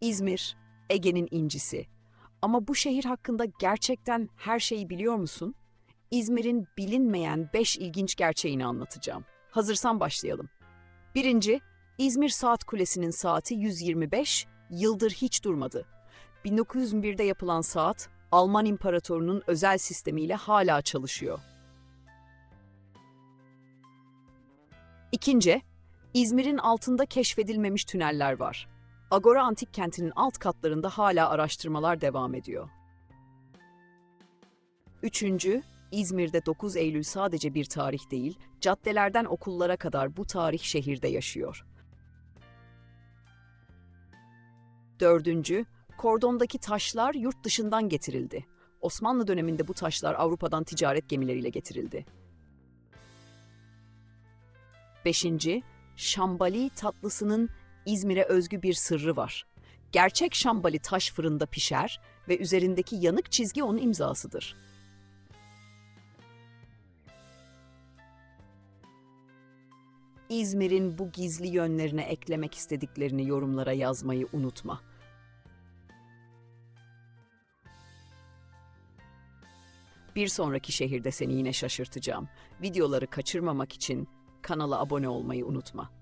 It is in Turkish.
İzmir, Ege'nin incisi. Ama bu şehir hakkında gerçekten her şeyi biliyor musun? İzmir'in bilinmeyen 5 ilginç gerçeğini anlatacağım. Hazırsan başlayalım. Birinci, İzmir Saat Kulesi'nin saati 125, yıldır hiç durmadı. 1901'de yapılan saat, Alman İmparatorunun özel sistemiyle hala çalışıyor. İkinci, İzmir'in altında keşfedilmemiş tüneller var. Agora Antik Kenti'nin alt katlarında hala araştırmalar devam ediyor. Üçüncü, İzmir'de 9 Eylül sadece bir tarih değil, caddelerden okullara kadar bu tarih şehirde yaşıyor. Dördüncü, kordondaki taşlar yurt dışından getirildi. Osmanlı döneminde bu taşlar Avrupa'dan ticaret gemileriyle getirildi. Beşinci, şambali tatlısının İzmir'e özgü bir sırrı var. Gerçek şambali taş fırında pişer ve üzerindeki yanık çizgi onun imzasıdır. İzmir'in bu gizli yönlerine eklemek istediklerini yorumlara yazmayı unutma. Bir sonraki şehirde seni yine şaşırtacağım. Videoları kaçırmamak için kanala abone olmayı unutma.